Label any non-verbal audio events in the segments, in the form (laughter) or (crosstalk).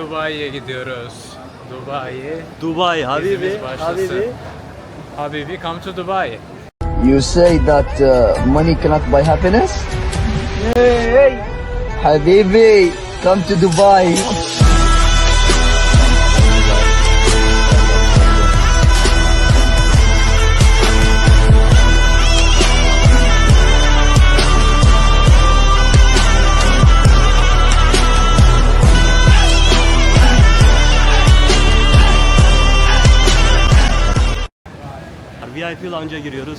Dubai'ye gidiyoruz. Dubai. Dubai, Habibi, başlasın. Habibi. Habibi come to Dubai. You say that uh, money cannot buy happiness? Hey, Habibi, come to Dubai. VIP lounge'a giriyoruz.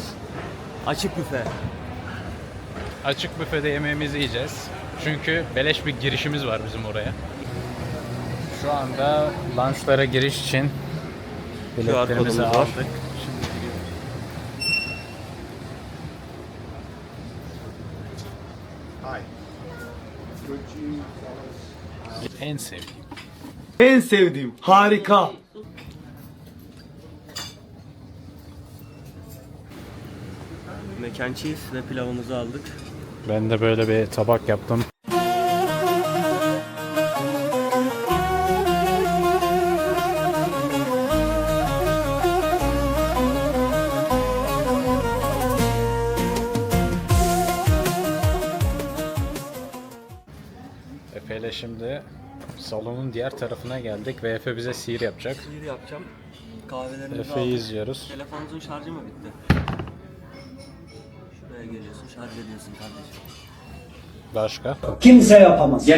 Açık büfe. Açık büfede yemeğimizi yiyeceğiz. Çünkü beleş bir girişimiz var bizim oraya. Şu anda lunchlara giriş için biletlerimizi kodumuz var. aldık. Şimdi gidiyoruz. En sevdiğim. En sevdiğim. Harika. Mekan cheese ve pilavımızı aldık. Ben de böyle bir tabak yaptım. Efe ile şimdi salonun diğer tarafına geldik ve Efe bize sihir yapacak. Sihir yapacağım. Kahvelerimizi Efe'yi aldık. izliyoruz. Telefonunuzun şarjı mı bitti? Geliyorsun, şarj ediyorsun kardeşim. Başka? Kimse yapamaz. Bu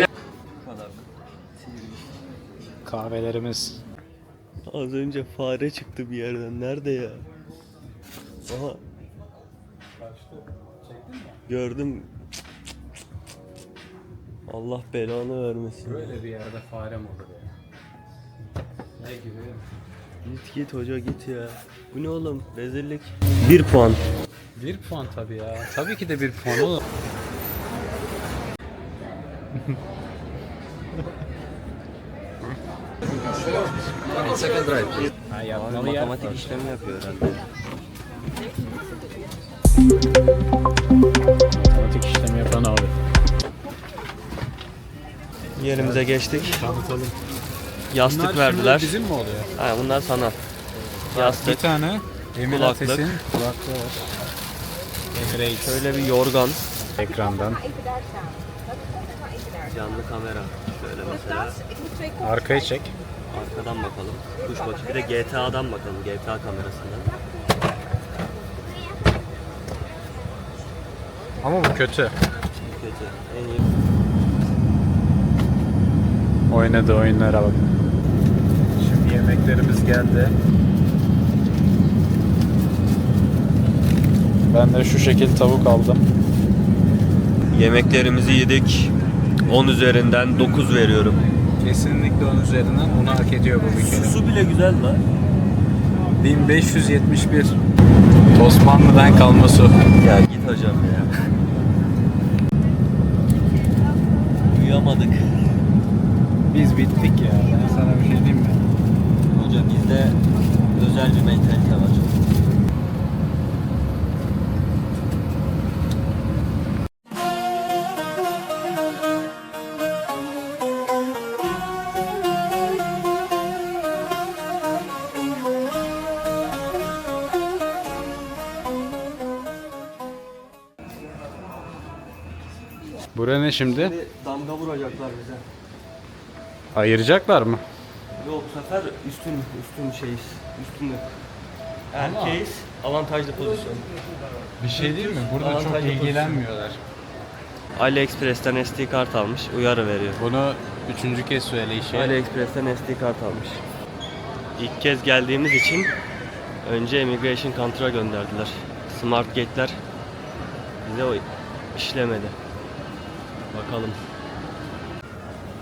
kadar. Sihirmiş. Kahvelerimiz. Az önce fare çıktı bir yerden. Nerede ya? Aha. Gördüm. Allah belanı vermesin. Böyle bir yerde fare mi olur ya? Ne gibi? Git git hoca git ya. Bu ne oğlum? Rezillik. Bir puan. Bir puan tabii ya. Tabii ki de bir puan oğlum. ha Abi yatmalı yer. matematik işlemi yapıyor herhalde. Matematik işlemi yapan abi. Yerimize geçtik. Tanıtalım. Yastık verdiler. bizim mi oluyor? Ha, bunlar sana. Bir Yastık. tane Emir Kulaklık. Ates'in kulaklığı var. Emirates. Şöyle bir yorgan. ekrandan. Canlı kamera. Şöyle mesela. Arkayı çek. Arkadan bakalım. Kuş bakışı. Bir de GTA'dan bakalım. GTA kamerasından. Ama bu kötü. Kötü. En iyi. Oynadı oyunlara bak. Şimdi yemeklerimiz geldi. Ben de şu şekil tavuk aldım. Yemeklerimizi yedik. 10 üzerinden 9 veriyorum. Kesinlikle onun üzerinden onu hak ediyor bu bir kere. Su bile güzel la. 1571 Osmanlı'dan kalma su. Ya git hocam ya. Uyuyamadık. Biz bittik ya. Ben sana bir şey diyeyim mi? Hoca bizde özel bir mentalite var. Buraya ne şimdi? Şimdi damga vuracaklar bize. Ayıracaklar mı? Yok bu sefer üstün üstün şeyiz. Üstünlük. Erkeğiz. Avantajlı pozisyon. Bir şey değil mi? Burada çok Avantajlı ilgilenmiyorlar. AliExpress'ten SD kart almış. Uyarı veriyor. Bunu üçüncü kez söyleyişi. AliExpress'ten SD kart almış. İlk kez geldiğimiz için önce immigration control gönderdiler. Smart gate'ler bize o işlemedi. Bakalım.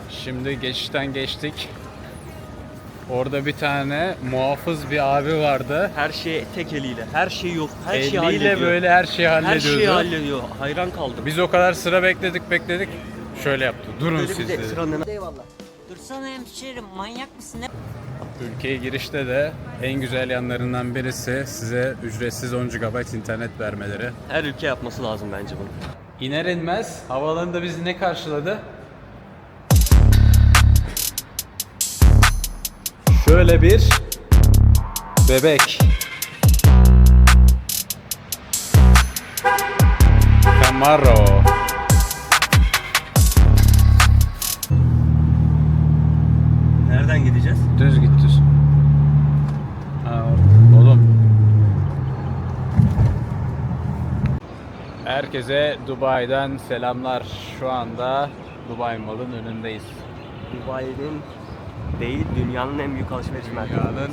Şimdi geçişten geçtik. Orada bir tane muhafız bir abi vardı. Her şey tek eliyle. Her şey yok. Her şeyi Eliyle hallediyor. böyle her şeyi her hallediyordu. şeyi hallediyor. Hayran kaldım. Biz o kadar sıra bekledik bekledik. Şöyle yaptı. Durun Böyle siz de dedi. sıranın Dursana hemşerim manyak mısın? Ne Ülkeye girişte de en güzel yanlarından birisi size ücretsiz 10 GB internet vermeleri. her ülke yapması lazım bence bunu. İner inmez havaalanında bizi ne karşıladı? Şöyle bir bebek. Camaro. Herkese Dubai'den selamlar. Şu anda Dubai Mall'ın önündeyiz. Dubai'nin değil dünyanın en büyük alışveriş merkezi. Dünyanın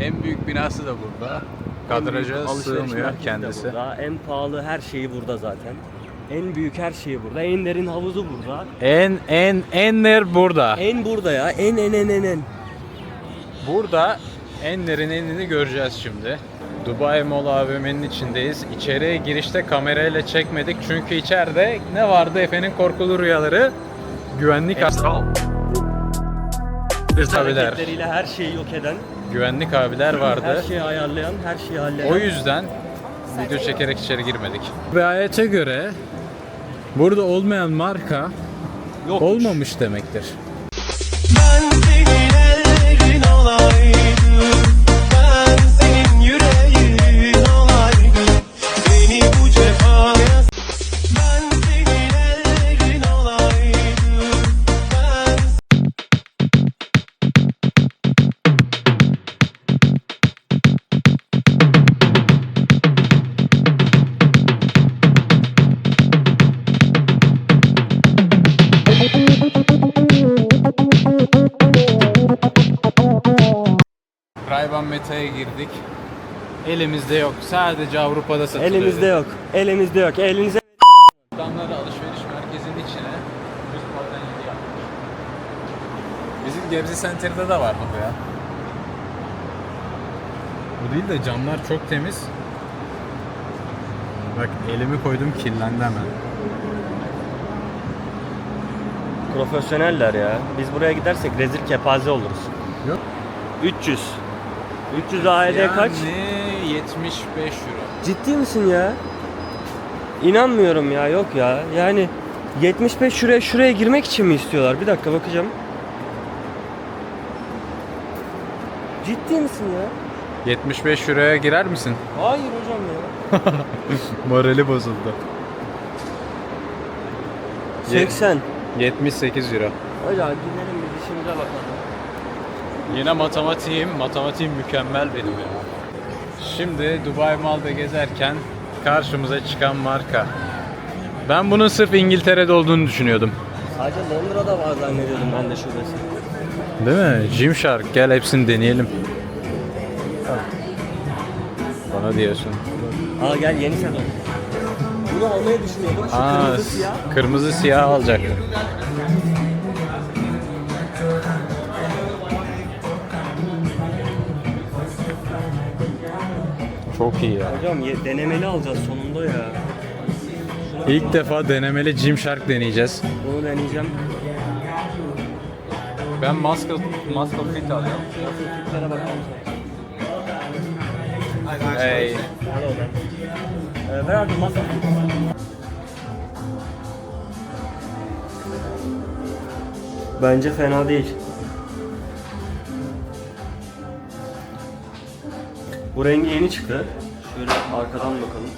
en büyük binası da burada. Kadraja sığmıyor kendisi. En pahalı her şeyi burada zaten. En büyük her şeyi burada. En derin havuzu burada. En en enler burada. En burada ya. En en en en en. Burada enlerin enini göreceğiz şimdi. Dubai Mall AVM'nin içindeyiz. İçeriye girişte kamerayla çekmedik çünkü içeride ne vardı Efe'nin korkulu rüyaları? Güvenlik abiler. Hareketleriyle her şeyi yok eden, Güvenlik abiler her vardı. şeyi ayarlayan, her şeyi halleden. O yüzden video çekerek içeri girmedik. Ve ayete göre burada olmayan marka Yok. olmamış demektir. Meta'ya girdik. Elimizde yok. Sadece Avrupa'da satılıyor. Elimizde yok. Elimizde yok. Elinize Adamları alışveriş merkezinin içine düz palden yedi yapmış. Bizim Gebze Center'da da var bu ya. Bu değil de camlar çok temiz. Bak elimi koydum kirlendi hemen. profesyoneller ya. Biz buraya gidersek rezil kepaze oluruz. Yok. 300. 300 AED kaç? Yani 75 euro. Ciddi misin ya? İnanmıyorum ya yok ya. Yani 75 şuraya şuraya girmek için mi istiyorlar? Bir dakika bakacağım. Ciddi misin ya? 75 euroya girer misin? Hayır hocam ya. (laughs) Morali bozuldu. 80. 78 euro. Hocam bakalım. Yine matematiğim, matematiğim mükemmel benim ya. Şimdi Dubai Mall'da gezerken karşımıza çıkan marka. Ben bunun sırf İngiltere'de olduğunu düşünüyordum. Sadece Londra'da var zannediyordum ben de şubesi. Değil mi? Gymshark gel hepsini deneyelim. Bana diyorsun. Aa gel yeni sezon. Bunu almayı düşünüyordum. Şu Aa, kırmızı siyah. kırmızı siyah alacak. Çok iyi ya. Hocam ye- denemeli alacağız sonunda ya. İlk defa denemeli Gymshark deneyeceğiz. Bunu deneyeceğim. Ben Muscle, muscle Fit alıyorum. Tiplere bakalım. Hey. Hello there. Uh, where are the muscle Bence fena değil. Bu rengi yeni çıktı. Şöyle arkadan bakalım.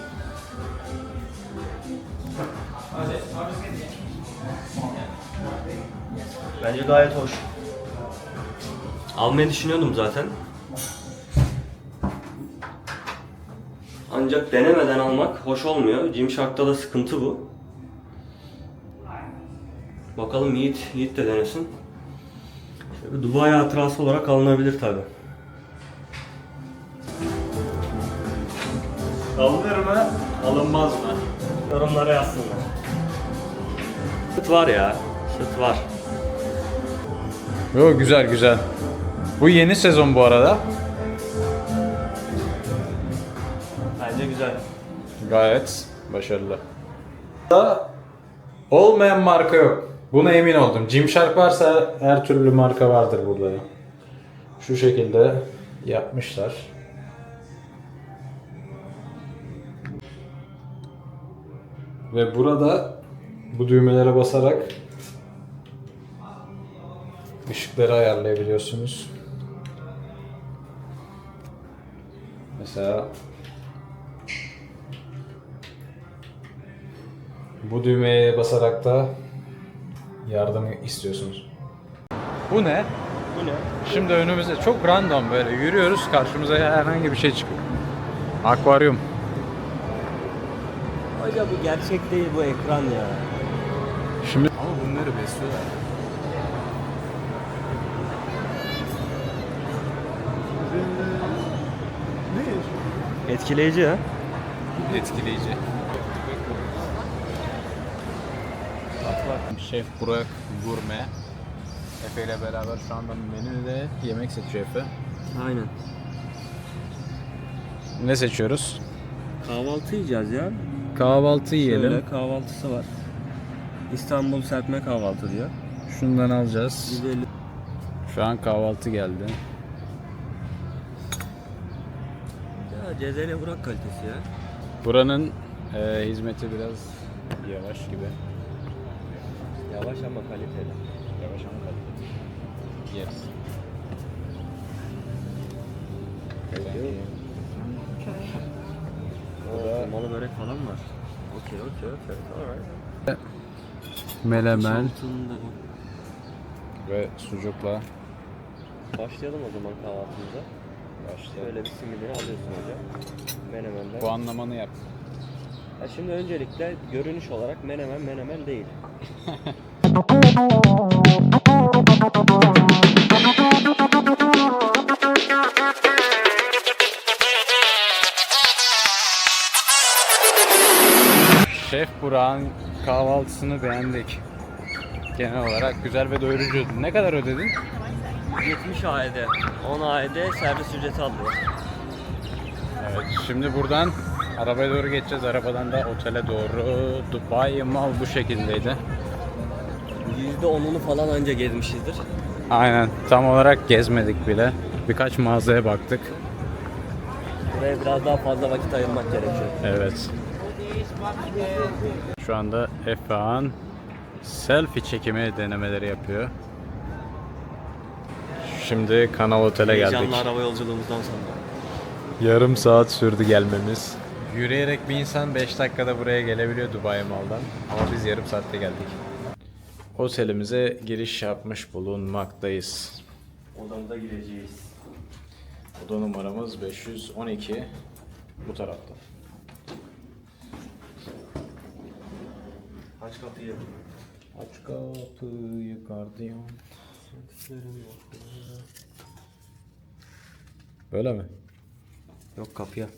Bence gayet hoş. Almayı düşünüyordum zaten. Ancak denemeden almak hoş olmuyor. Gymshark'ta da sıkıntı bu. Bakalım Yiğit, Yiğit de denesin. Dubai hatırası olarak alınabilir tabi. Alınır mı? Alınmaz mı? Yorumlara yazsınlar. Süt var ya. Süt var. Yo güzel güzel. Bu yeni sezon bu arada. Bence güzel. Gayet başarılı. Olmayan marka yok. Buna emin oldum. Gymshark varsa her türlü marka vardır burada. Şu şekilde yapmışlar. Ve burada bu düğmelere basarak ışıkları ayarlayabiliyorsunuz. Mesela bu düğmeye basarak da yardım istiyorsunuz. Bu ne? Bu ne? Şimdi önümüzde çok random böyle yürüyoruz karşımıza herhangi bir şey çıkıyor. Akvaryum. Hoca bu gerçek değil bu ekran ya. Şimdi ama bunları besliyorlar. Etkileyici ha. Etkileyici. Şef Burak Gurme. Efe ile beraber şu anda menüde yemek seçiyor Efe. Aynen. Ne seçiyoruz? Kahvaltı yiyeceğiz ya. Kahvaltı yiyelim. Şöyle kahvaltısı var. İstanbul serpme kahvaltı diyor. Şundan alacağız. 150. Şu an kahvaltı geldi. Ya Cezene Burak kalitesi ya. Buranın e, hizmeti biraz yavaş gibi. Yavaş ama kaliteli. Yavaş ama kaliteli. Yeriz. Oo, malı börek falan var. Okey okey okey. Alright. Melemen ve sucukla Başlayalım o zaman kahvaltımıza. başlayalım. Şöyle bir simidini alıyorsun hocam. Menemenler. Bu anlamanı yap. Ya şimdi öncelikle görünüş olarak menemen menemen değil. (laughs) Şef Burak'ın kahvaltısını beğendik. Genel olarak güzel ve doyurucuydu. Ne kadar ödedin? 70 AED. 10 AED servis ücreti alıyor. Evet, şimdi buradan arabaya doğru geçeceğiz. Arabadan da otele doğru. Dubai Mall bu şekildeydi. %10'unu falan anca gezmişizdir. Aynen. Tam olarak gezmedik bile. Birkaç mağazaya baktık. Buraya biraz daha fazla vakit ayırmak gerekiyor. Evet. Şu anda Efehan selfie çekimi denemeleri yapıyor. Şimdi Kanal Otel'e geldik. Heyecanlı araba yolculuğumuzdan sonra. Yarım saat sürdü gelmemiz. Yürüyerek bir insan 5 dakikada buraya gelebiliyor Dubai Mall'dan. Ama biz yarım saatte geldik. Otelimize giriş yapmış bulunmaktayız. Odamıza gireceğiz. Oda numaramız 512 bu tarafta. Aç kapıyı. Aç kapıyı gardiyan. Böyle mi? Yok kapıya.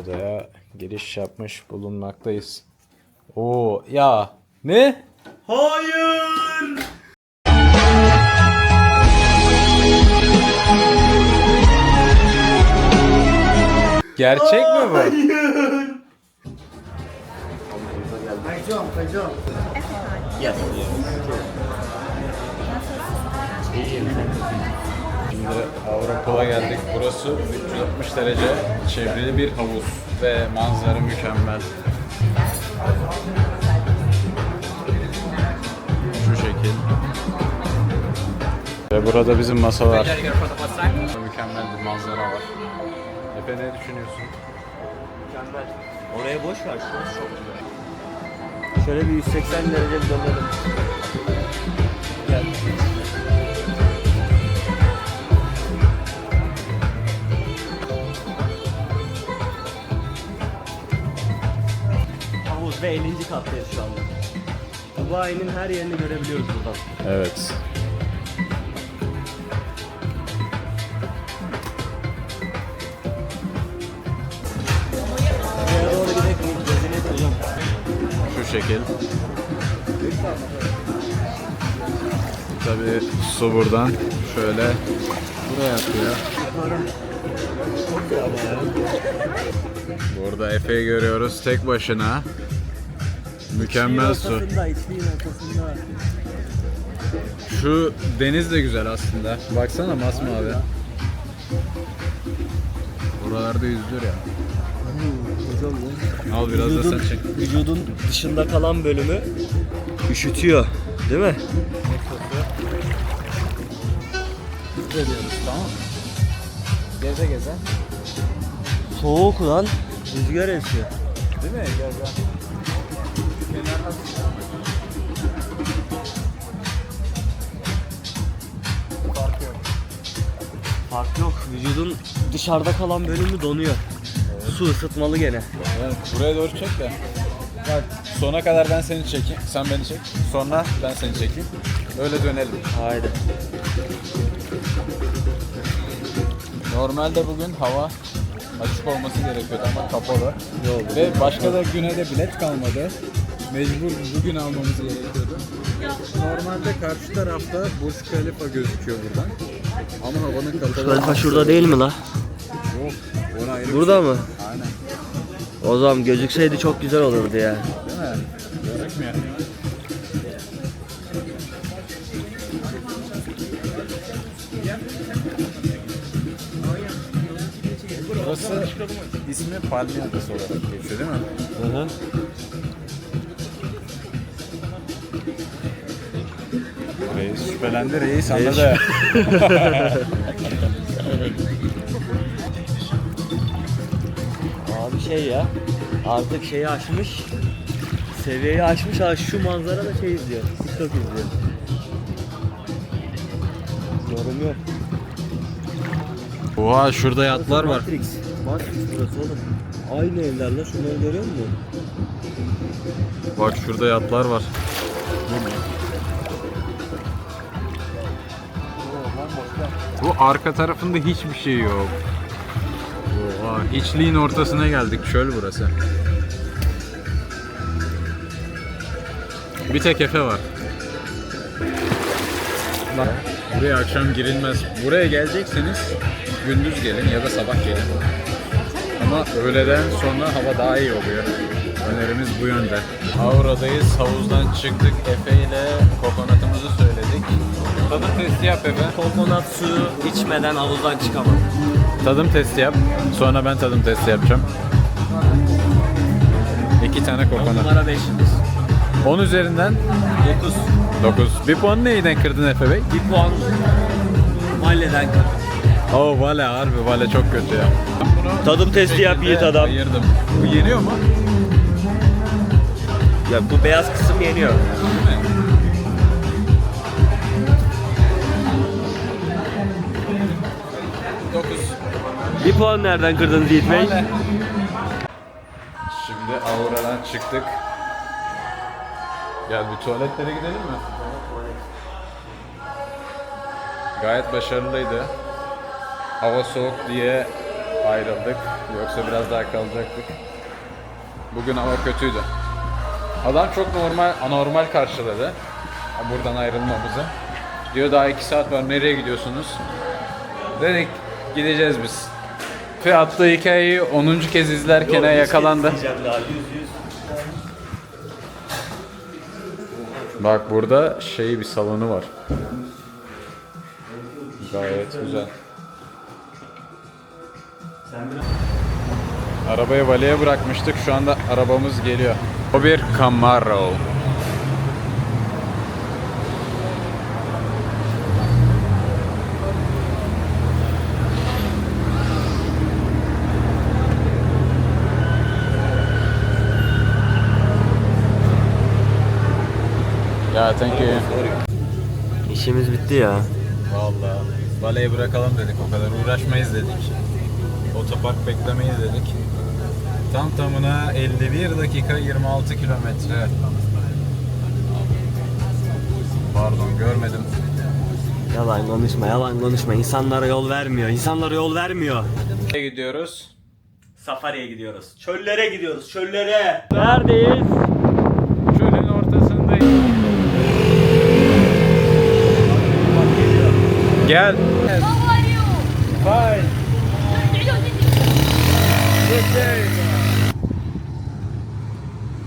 Odaya giriş yapmış bulunmaktayız. Oo ya ne? Hayır. Gerçek mi bu? Şimdi Avrupa'ya geldik. Burası 360 derece çevrili bir havuz ve manzara mükemmel. Şu şekil. Ve burada bizim masalar. Mükemmel bir manzara var. Efe ne düşünüyorsun? Mükemmel. Oraya boş ver. Şurası çok güzel. Şöyle bir 180 derece bir dönelim. Gel. Havuz ve 50. kattayız şu anda. Dubai'nin her yerini görebiliyoruz buradan. Evet. Şekil. Tabii su buradan şöyle buraya akıyor. Burada Efe'yi görüyoruz tek başına. Mükemmel su. Şu deniz de güzel aslında. Baksana masmavi. Buralarda yüzülür ya. Al biraz da vücudun, sen çek. vücudun dışında kalan bölümü üşütüyor. Değil mi? Tamam. Geze geze. Soğuk lan. Rüzgar esiyor. Değil mi? Gel gel. Fark yok. Vücudun dışarıda kalan bölümü donuyor. Su ısıtmalı gene. Evet, buraya doğru çek de. Bak sona kadar ben seni çekeyim. Sen beni çek. Sonra ben seni çekeyim. Öyle dönelim. Haydi. Normalde bugün hava açık olması gerekiyordu ama kapalı. Yok. Ve başka da güne de bilet kalmadı. Mecbur bugün almamız gerekiyordu. Normalde karşı tarafta Burj Khalifa gözüküyor buradan. Ama havanın kapalı. Kalfa şurada değil mi la? Yok. Burada şey. mı? O zaman gözükseydi çok güzel olurdu ya. Değil mi? Gözükmüyor. Burası ismi Palmiye Adası olarak geçiyor değil mi? Hı hı. Reis şüphelendi, reis anladı. (laughs) şey ya. Artık şeyi aşmış. Seviyeyi aşmış. Ha şu manzara da şey izliyor. TikTok izliyor. Yorum yok. Oha şurada yatlar var. Matrix. Matrix burası oğlum. Aynı evlerle şunları görüyor musun? Bak şurada yatlar var. Bu arka tarafında hiçbir şey yok. Oha, hiçliğin ortasına geldik. Çöl burası. Bir tek Efe var. Bak, buraya akşam girilmez. Buraya gelecekseniz gündüz gelin ya da sabah gelin. Ama öğleden sonra hava daha iyi oluyor. Önerimiz bu yönde. Aura'dayız. Havuzdan çıktık. Efe ile kokonatımızı söyledik. Tadım testi yap Efe. Kokonat suyu içmeden havuzdan çıkamam. Tadım testi yap. Sonra ben tadım testi yapacağım. İki tane kokonat. Numara 5 yıldız. 10 üzerinden 9. 9. Bir puan neyden kırdın Efe Bey? Bir puan Valle'den kırdım. Oo vale harbi vale çok kötü ya. Bunu Tadım testi yap şekilde Yiğit adam. Ayırdım. Bu yeniyor mu? Ya bu beyaz kısım yeniyor. Değil mi? Bir puan nereden kırdınız Yiğit Bey? Şimdi Aura'dan çıktık. Gel bir tuvaletlere gidelim mi? Gayet başarılıydı. Hava soğuk diye ayrıldık. Yoksa biraz daha kalacaktık. Bugün hava kötüydü. Adam çok normal, anormal karşıladı. Buradan ayrılmamızı. Diyor daha 2 saat var nereye gidiyorsunuz? Dedik gideceğiz biz. Ve attığı hikayeyi 10. kez izlerken yakalandı. Bak burada şey bir salonu var. Gayet güzel. Arabayı valeye bırakmıştık. Şu anda arabamız geliyor. O bir Camaro. Thank you. İşimiz bitti ya. Vallahi valeye bırakalım dedik o kadar uğraşmayız dedik. Otopark beklemeyiz dedik. Tam tamına 51 dakika 26 kilometre. Pardon görmedim. Yalan konuşma, yalan konuşma. İnsanlara yol vermiyor. İnsanlara yol vermiyor. Nereye gidiyoruz? Safari'ye gidiyoruz. Çöllere gidiyoruz, çöllere. Neredeyiz? Gel. Bye.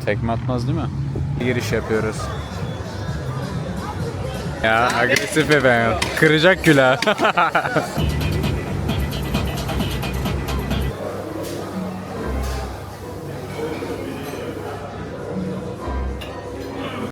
Tekme atmaz değil mi? Giriş yapıyoruz. Ya agresif efendim. Kıracak külahı. (laughs)